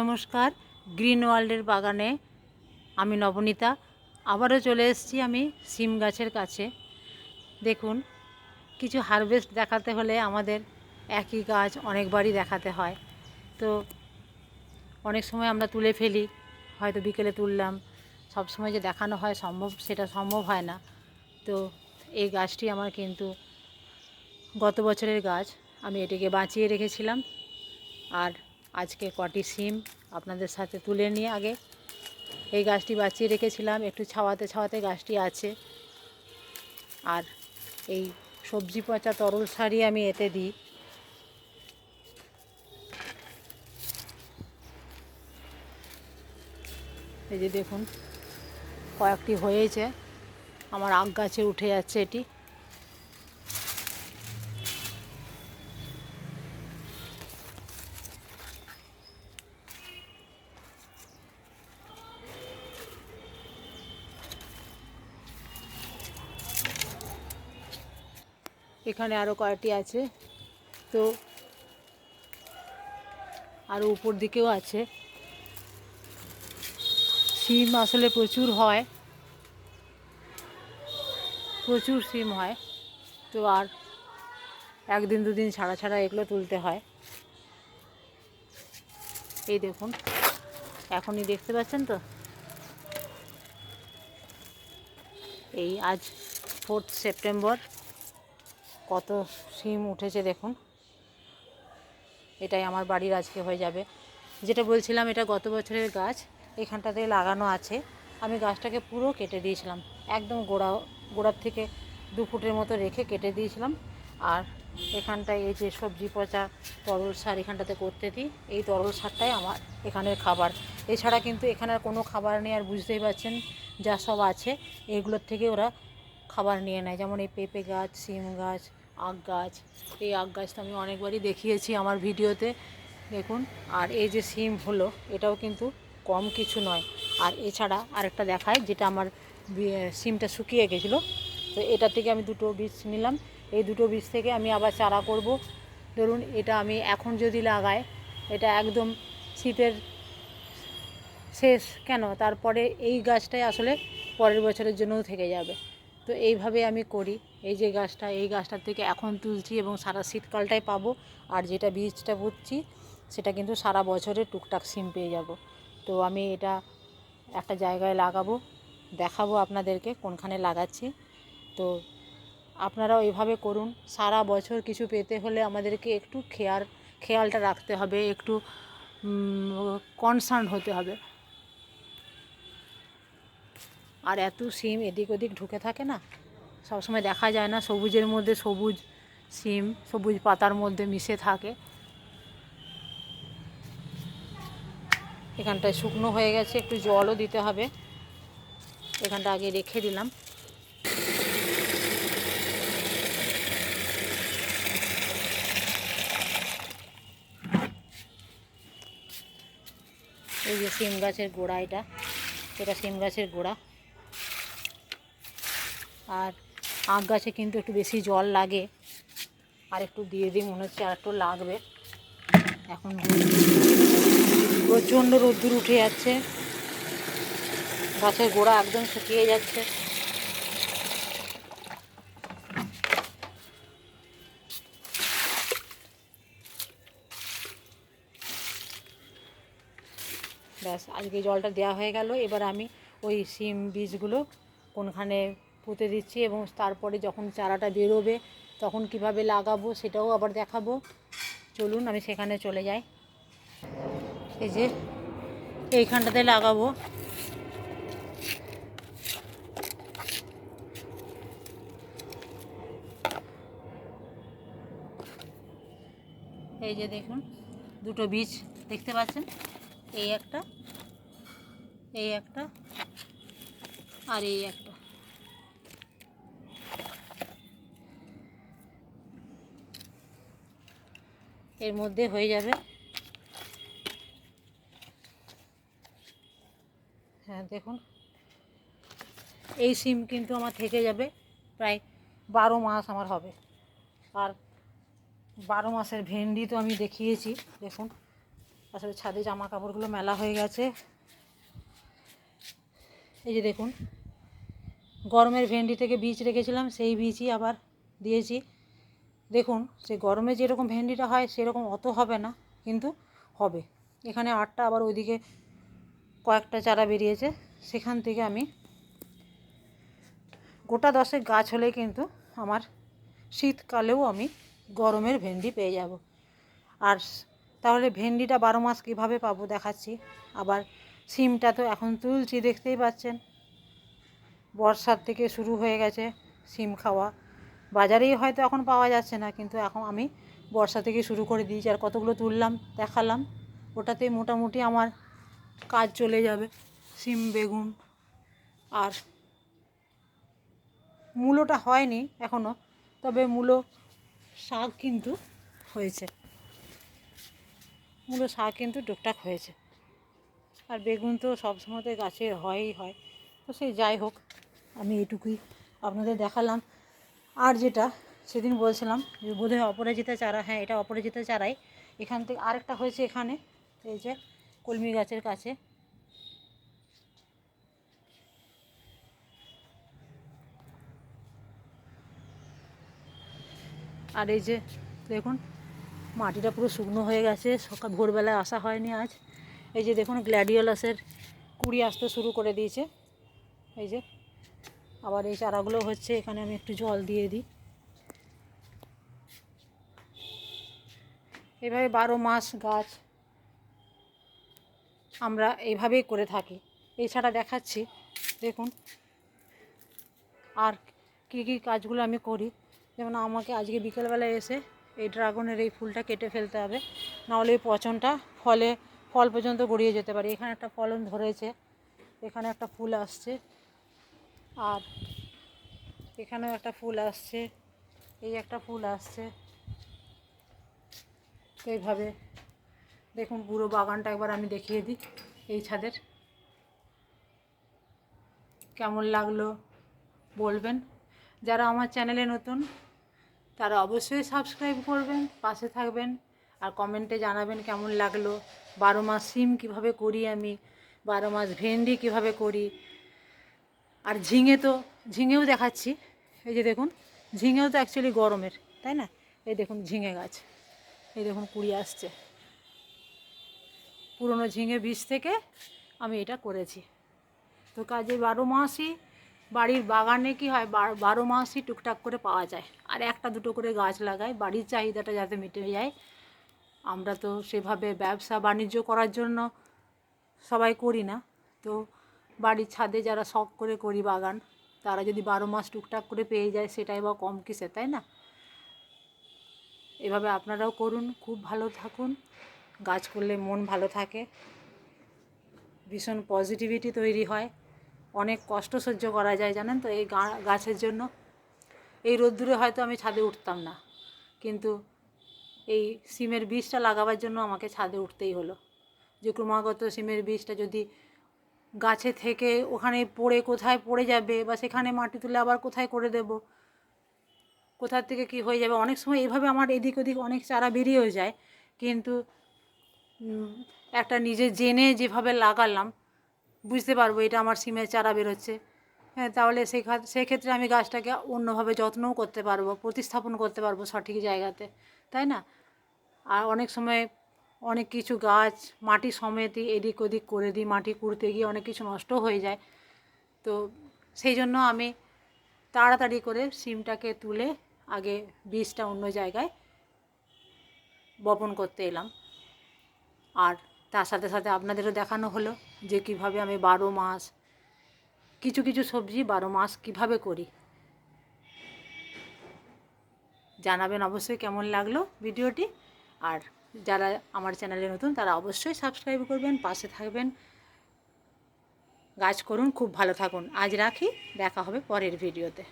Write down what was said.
নমস্কার, গ্রিন ওয়ার্ল্ডের বাগানে আমি নবনীতা। আবারও চলে এসেছি আমি সিম গাছের কাছে। দেখুন, কিছু হারভেস্ট দেখাতে হলে আমাদের একই গাছ অনেকবারই দেখাতে হয়। তো অনেক সময় আমরা তুলে ফেলি, হয়তো বিকেলে তুললাম, সব সময় যে দেখানো হয় সম্ভব, সেটা সম্ভব হয় না। তো এই গাছটি আমার কিন্তু গত বছরের গাছ, আমি এটিকে বাঁচিয়ে রেখেছিলাম। আর আজকে কটি সিম আপনাদের সাথে তুলে নিয়ে আগে। এই গাছটি বাঁচিয়ে রেখেছিলাম, একটু ছাওয়াতে ছাওয়াতে গাছটি আছে। আর এই সবজি পচা তরল সারই আমি এতে দিই। এই যে দেখুন, কয়েকটি হয়েছে, আমার আগ গাছে উঠে যাচ্ছে এটি। এখানে আরও কয়েকটি আছে? তো আরও উপর দিকেও আছে। সিম আসলে প্রচুর হয়। প্রচুর সিম হয়। তো আর একদিন, দুদিন ছাড়া ছাড়া এগুলো তুলতে হয়। এই দেখুন, এখনই দেখতে পাচ্ছেন তো? এই আজ ফোর্থ সেপ্টেম্বর কত সিম উঠেছে দেখুন। এটাই আমার বাড়ির আজকে হয়ে যাবে। যেটা বলছিলাম, এটা গত বছরের গাছ, এখানটাতে লাগানো আছে। আমি গাছটাকে পুরো কেটে দিয়েছিলাম, একদম গোড়া, গোড়ার থেকে দু ফুটের মতো রেখে কেটে দিয়েছিলাম। আর এখানটায় এই যে সবজি পচা, তরল সার এখানটাতে করতে দিই। এই তরল সারটাই আমার এখানের খাবার। এছাড়া কিন্তু এখানে কোনো খাবার নেই আর বুঝতেই পারছেন যা সব আছে, এগুলোর থেকে ওরা খাবার নিয়ে নেয়। যেমন এই পেঁপে গাছ, সিম গাছ আখ গাছ। এই আখ গাছ তো আমি অনেকবারই দেখিয়েছি আমার ভিডিওতে। দেখুন, আর এই যে সিম হলো, এটাও কিন্তু কম কিছু নয়। আর এছাড়া আরেকটা দেখায়, যেটা আমার সিমটা শুকিয়ে গেছিল। তো এটা থেকে আমি দুটো বীজ নিলাম। এই দুটো বীজ থেকে আমি আবার চারা করব। ধরুন, এটা আমি এখন যদি লাগাই, এটা একদম শীতের শেষ কেন? তারপরে এই গাছটাই আসলে পরের বছরের জন্যও থেকে যাবে। তো এইভাবে আমি করি। এই যে গাছটা, এই গাছটার থেকে এখন তুলছি এবং সারা শীতকালটাই পাবো। আর যেটা বীজটা পুঁতছি সেটা কিন্তু সারা বছরে টুকটাক সিম পেয়ে যাব। তো আমি এটা একটা জায়গায় লাগাবো, দেখাবো আপনাদেরকে কোনখানে লাগাচ্ছি। তো আপনারাও এইভাবে করুন। সারা বছর কিছু পেতে হলে আমাদেরকে একটু খেয়াল, খেয়ালটা রাখতে হবে, একটু কনসার্ন হতে হবে। আর এত সিম এদিক ওদিক ঢুকে থাকে না, সবসময় দেখা যায় না, সবুজের মধ্যে সবুজ সিম, সবুজ পাতার মধ্যে মিশে থাকে। এখানটায় শুকনো হয়ে গেছে, একটু জলও দিতে হবে। এখানটা আগে রেখে দিলাম। এই যে সিম গাছের গোড়া এটা এটা সিম গাছের গোড়া। আর আখ গাছে কিন্তু একটু বেশি জল লাগে। আর একটু দিয়ে দিই, মনে হচ্ছে আর একটু লাগবে। এখন প্রচণ্ড রোদ্দুর উঠে যাচ্ছে। গাছের গোড়া একদম শুকিয়ে যাচ্ছে। ব্যাস, আজকে জলটা দেওয়া হয়ে গেল। এবার আমি ওই সিম বীজগুলো কোনখানে পুঁতে দিচ্ছি এবং তারপরে যখন চারাটা বেরোবে তখন কীভাবে লাগাবো সেটাও আবার দেখাবো। চলুন, আমি সেখানে চলে যাই। এই যে, এইখানটাতে লাগাবো। এই যে দেখুন, দুটো বীজ দেখতে পাচ্ছেন? এই একটা এই একটা, আর এই একটা। এর মধ্যে হয়ে যাবে। হ্যাঁ দেখুন। এই সিম কিন্তু আমার থেকে যাবে, প্রায় বারো মাস আমার হবে। আর বারো মাসের ভেন্ডি তো আমি দেখিয়েছি, দেখুন। আসলে ছাদে জামা কাপড়গুলো মেলা হয়ে গেছে। এই যে দেখুন, গরমের ভেন্ডি থেকে বীজ রেখেছিলাম, সেই বীজই আবার দিয়েছি। দেখুন সে গরমে যেরকম ভেন্ডিটা হয়, সেরকম অত হবে না, কিন্তু হবে। এখানে আটটা আবার ওইদিকে কয়েকটা চারা বেরিয়েছে, সেখান থেকে আমি গোটা দশেক গাছ হলে কিন্তু আমার শীতকালেও আমি গরমের ভেন্ডি পেয়ে যাব। আর তাহলে ভেন্ডিটা বারো মাস কীভাবে পাবো দেখাচ্ছি। আবার সিমটা তো এখন তুলছি, দেখতেই পাচ্ছেন। বর্ষার থেকে শুরু হয়ে গেছে সিম খাওয়া। বাজারেই হয়তো এখন পাওয়া যাচ্ছে না, কিন্তু এখন আমি বর্ষা থেকে শুরু করে দিয়েছি আর কতগুলো তুললাম, দেখালাম। ওটাতে মোটামুটি আমার কাজ চলে যাবে, সিম, বেগুন আর মূলোটা হয়নি এখনও তবে মূলো শাক কিন্তু হয়েছে। মূলো শাক কিন্তু টুকটাক হয়েছে। আর বেগুন তো সবসময়তে গাছে হয়ই হয়। তো সেই যাই হোক, আমি এটুকুই আপনাদের দেখালাম। আর যেটা সেদিন বলছিলাম যে বোধহয় অপরাজিতা চারা হ্যাঁ এটা অপরাজিতা চারাই। এখান থেকে আরেকটা হয়েছে এখানে, এই যে কলমি গাছের কাছে। আর এই যে দেখুন, মাটিটা পুরো শুকনো হয়ে গেছে সকাল ভোরবেলায় আসা হয়নি আজ। এই যে দেখুন, গ্ল্যাডিওলাসের কুড়ি আসতে শুরু করে দিয়েছে। এই যে আবার এই চারাগুলো হচ্ছে, এখানে আমি একটু জল দিয়ে দিই। এভাবে বারো মাস গাছ আমরা এইভাবেই করে থাকি। এছাড়া দেখাচ্ছি, দেখুন। আর কী কী কাজগুলো আমি করি, যেমন আমাকে আজকে বিকেলবেলায় এসে এই ড্রাগনের এই ফুলটা কেটে ফেলতে হবে, নাহলে এই পচনটা ফলে, ফল পর্যন্ত গড়িয়ে যেতে পারে। এখানে একটা ফলন ধরেছে, এখানে একটা ফুল আসছে। আর এখানেও একটা ফুল আসছে, এই একটা ফুল আসছে। এইভাবে দেখুন পুরো বাগানটা একবার আমি দেখিয়ে দিই এই ছাদের। কেমন লাগল বলবেন। যারা আমার চ্যানেলে নতুন, তারা অবশ্যই সাবস্ক্রাইব করবেন, পাশে থাকবেন আর কমেন্টে জানাবেন কেমন লাগল। বারো মাস সিম কীভাবে করি আমি, বারো মাস ভেন্ডি কীভাবে করি আর ঝিঙে তো, ঝিঙেও দেখাচ্ছি। এই যে দেখুন, ঝিঙেও তো অ্যাকচুয়ালি গরমের, তাই না? এই দেখুন ঝিঙে গাছ। এই দেখুন কুড়ি আসছে। পুরনো ঝিঙে বীজ থেকে আমি এটা করেছি। তো কাজে বারো মাসই বাড়ির বাগানে কি হয় বার- মাসই টুকটাক করে পাওয়া যায়। আর একটা দুটো করে গাছ লাগাই, বাড়ির চাহিদাটা যাতে মিটে যায়। আমরা তো সেভাবে ব্যবসা বাণিজ্য করার জন্য সবাই করি না। তো বাড়ির ছাদে যারা শখ করে করি বাগান, তারা যদি বারো মাস টুকটাক করে পেয়ে যায়, সেটাই বা কম কিসে, তাই না? এভাবে আপনারাও করুন, খুব ভালো থাকুন। গাছ করলে মন ভালো থাকে। ভীষণ পজিটিভিটি তৈরি হয়। অনেক কষ্ট সহ্য করা যায়, জানেন তো? এই গাছের জন্য। এই রোদ্দুরে হয়তো আমি ছাদে উঠতাম না। কিন্তু এই সিমের বীজটা লাগাবার জন্য আমাকে ছাদে উঠতেই হলো। যে ক্রমাগত সিমের বীজটা যদি গাছে থেকে ওখানে পড়ে কোথায় পড়ে যাবে বা সেখানে মাটি তুলে আবার কোথায় করে দেব? কোথার থেকে কি হয়ে যাবে? অনেক সময় এভাবে আমার এদিক ওদিক অনেক চারা বেরিয়েও যায়, কিন্তু একটা নিজে জেনে যেভাবে লাগালাম, বুঝতে পারব এটা আমার সিমের চারা বেরোচ্ছে। হ্যাঁ তাহলে সেক্ষেত্রে আমি গাছটাকে অন্যভাবে যত্নও করতে পারব, প্রতিস্থাপন করতে পারব সঠিক জায়গাতে, তাই না? আর অনেক সময় অনেক কিছু গাছ, মাটি সমেতই এদিক ওদিক করে দিই, মাটি কুড়তে গিয়ে অনেক কিছু নষ্ট হয়ে যায়। তো সেই জন্য আমি তাড়াতাড়ি করে সিমটাকে তুলে আগে বীজটা অন্য জায়গায় বপন করতে এলাম। আর তার সাথে সাথে আপনাদেরও দেখানো হলো যে কীভাবে আমি বারো মাস, কিছু কিছু সবজি বারো মাস কীভাবে করি। জানাবেন অবশ্যই কেমন লাগল ভিডিওটি। আর যারা আমার চ্যানেলে নতুন, তারা অবশ্যই সাবস্ক্রাইব করবেন, পাশে থাকবেন। গাছ করুন, খুব ভালো থাকুন। আজ রাখি, দেখা হবে পরের ভিডিওতে।